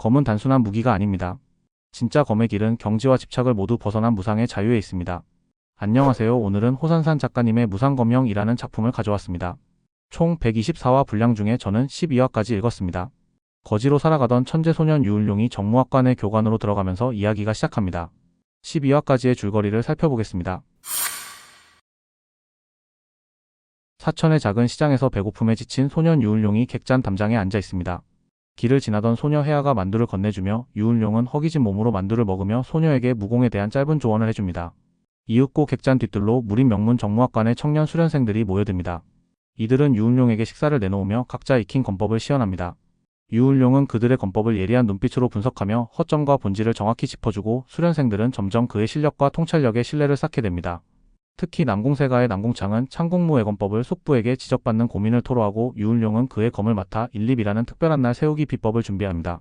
검은 단순한 무기가 아닙니다. 진짜 검의 길은 경지와 집착을 모두 벗어난 무상의 자유에 있습니다. 안녕하세요. 오늘은 호산산 작가님의 무상검형이라는 작품을 가져왔습니다. 총 124화 분량 중에 저는 12화까지 읽었습니다. 거지로 살아가던 천재소년 유울룡이 정무학관의 교관으로 들어가면서 이야기가 시작합니다. 12화까지의 줄거리를 살펴보겠습니다. 사천의 작은 시장에서 배고픔에 지친 소년 유울룡이 객잔 담장에 앉아 있습니다. 길을 지나던 소녀 해아가 만두를 건네주며 유울룡은 허기진 몸으로 만두를 먹으며 소녀에게 무공에 대한 짧은 조언을 해줍니다. 이윽고 객잔 뒤뜰로 무림 명문 정무학관의 청년 수련생들이 모여듭니다. 이들은 유울룡에게 식사를 내놓으며 각자 익힌 검법을 시연합니다. 유울룡은 그들의 검법을 예리한 눈빛으로 분석하며 허점과 본질을 정확히 짚어주고 수련생들은 점점 그의 실력과 통찰력에 신뢰를 쌓게 됩니다. 특히 남궁세가의 남궁창은 창국무의 검법을 속부에게 지적받는 고민을 토로하고 유울룡은 그의 검을 맡아 인립이라는 특별한 날 세우기 비법을 준비합니다.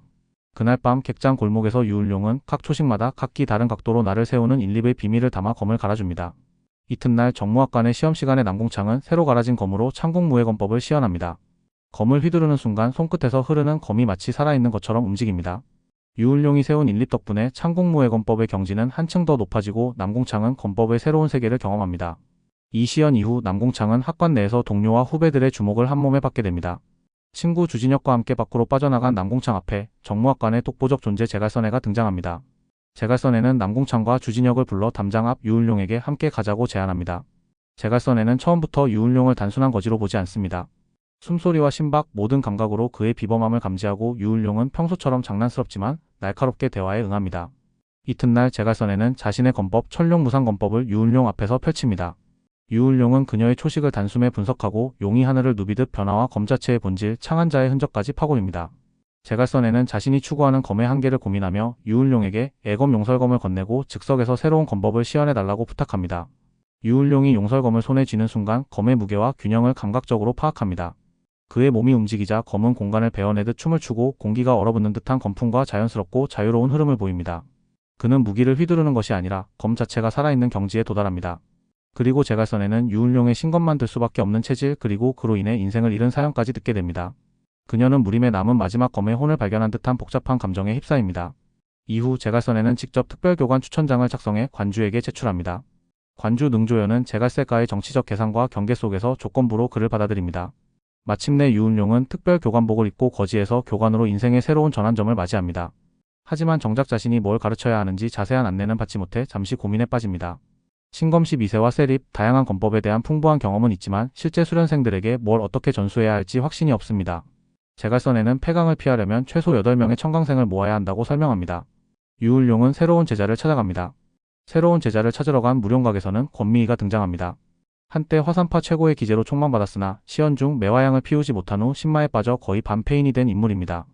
그날 밤 객장 골목에서 유울룡은 각 초식마다 각기 다른 각도로 날을 세우는 인립의 비밀을 담아 검을 갈아줍니다. 이튿날 정무학관의 시험 시간에 남궁창은 새로 갈아진 검으로 창국무의 검법을 시연합니다. 검을 휘두르는 순간 손끝에서 흐르는 검이 마치 살아있는 것처럼 움직입니다. 유울룡이 세운 인립 덕분에 창국무의 검법의 경지는 한층 더 높아지고 남궁창은 검법의 새로운 세계를 경험합니다. 이 시연 이후 남궁창은 학관 내에서 동료와 후배들의 주목을 한몸에 받게 됩니다. 친구 주진혁과 함께 밖으로 빠져나간 남궁창 앞에 정무학관의 독보적 존재 제갈선애가 등장합니다. 제갈선애는 남궁창과 주진혁을 불러 담장 앞 유울룡에게 함께 가자고 제안합니다. 제갈선애는 처음부터 유울룡을 단순한 거지로 보지 않습니다. 숨소리와 심박 모든 감각으로 그의 비범함을 감지하고 유울룡은 평소처럼 장난스럽지만 날카롭게 대화에 응합니다. 이튿날 제갈선에는 자신의 검법 천룡무상검법을 유울룡 앞에서 펼칩니다. 유울룡은 그녀의 초식을 단숨에 분석하고 용이 하늘을 누비듯 변화와 검 자체의 본질, 창한자의 흔적까지 파고입니다. 제갈선에는 자신이 추구하는 검의 한계를 고민하며 유울룡에게 애검 용설검을 건네고 즉석에서 새로운 검법을 시연해달라고 부탁합니다. 유울룡이 용설검을 손에 쥐는 순간 검의 무게와 균형을 감각적으로 파악합니다. 그의 몸이 움직이자 검은 공간을 베어내듯 춤을 추고 공기가 얼어붙는 듯한 검풍과 자연스럽고 자유로운 흐름을 보입니다. 그는 무기를 휘두르는 것이 아니라 검 자체가 살아있는 경지에 도달합니다. 그리고 제갈선에는 유울룡의 신검만 들 수밖에 없는 체질 그리고 그로 인해 인생을 잃은 사연까지 듣게 됩니다. 그녀는 무림에 남은 마지막 검의 혼을 발견한 듯한 복잡한 감정에 휩싸입니다. 이후 제갈선에는 직접 특별교관 추천장을 작성해 관주에게 제출합니다. 관주 능조연은 제갈세가의 정치적 계산과 경계 속에서 조건부로 그를 받아들입니다. 마침내 유은룡은 특별 교관복을 입고 거지에서 교관으로 인생의 새로운 전환점을 맞이합니다. 하지만 정작 자신이 뭘 가르쳐야 하는지 자세한 안내는 받지 못해 잠시 고민에 빠집니다. 신검시 미세와 세립, 다양한 검법에 대한 풍부한 경험은 있지만 실제 수련생들에게 뭘 어떻게 전수해야 할지 확신이 없습니다. 제갈선에는 폐강을 피하려면 최소 8명의 청강생을 모아야 한다고 설명합니다. 유울룡은 새로운 제자를 찾아갑니다. 새로운 제자를 찾으러 간 무룡각에서는 권미희가 등장합니다. 한때 화산파 최고의 기재로 촉망받았으나 시연 중 매화향을 피우지 못한 후 신마에 빠져 거의 반페인이 된 인물입니다.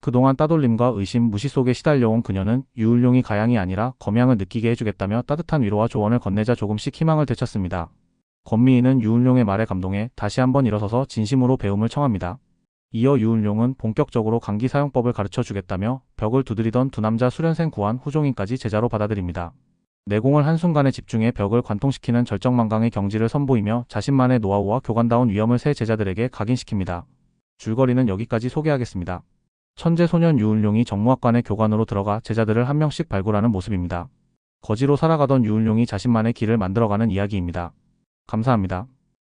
그동안 따돌림과 의심, 무시 속에 시달려온 그녀는 유울룡이 가양이 아니라 검향을 느끼게 해주겠다며 따뜻한 위로와 조언을 건네자 조금씩 희망을 되찾습니다. 권미희는 유울룡의 말에 감동해 다시 한번 일어서서 진심으로 배움을 청합니다. 이어 유울룡은 본격적으로 강기 사용법을 가르쳐 주겠다며 벽을 두드리던 두 남자 수련생 구한 후종인까지 제자로 받아들입니다. 내공을 한순간에 집중해 벽을 관통시키는 절정망강의 경지를 선보이며 자신만의 노하우와 교관다운 위엄을 새 제자들에게 각인시킵니다. 줄거리는 여기까지 소개하겠습니다. 천재 소년 유울룡이 정무학관의 교관으로 들어가 제자들을 한 명씩 발굴하는 모습입니다. 거지로 살아가던 유울룡이 자신만의 길을 만들어가는 이야기입니다. 감사합니다.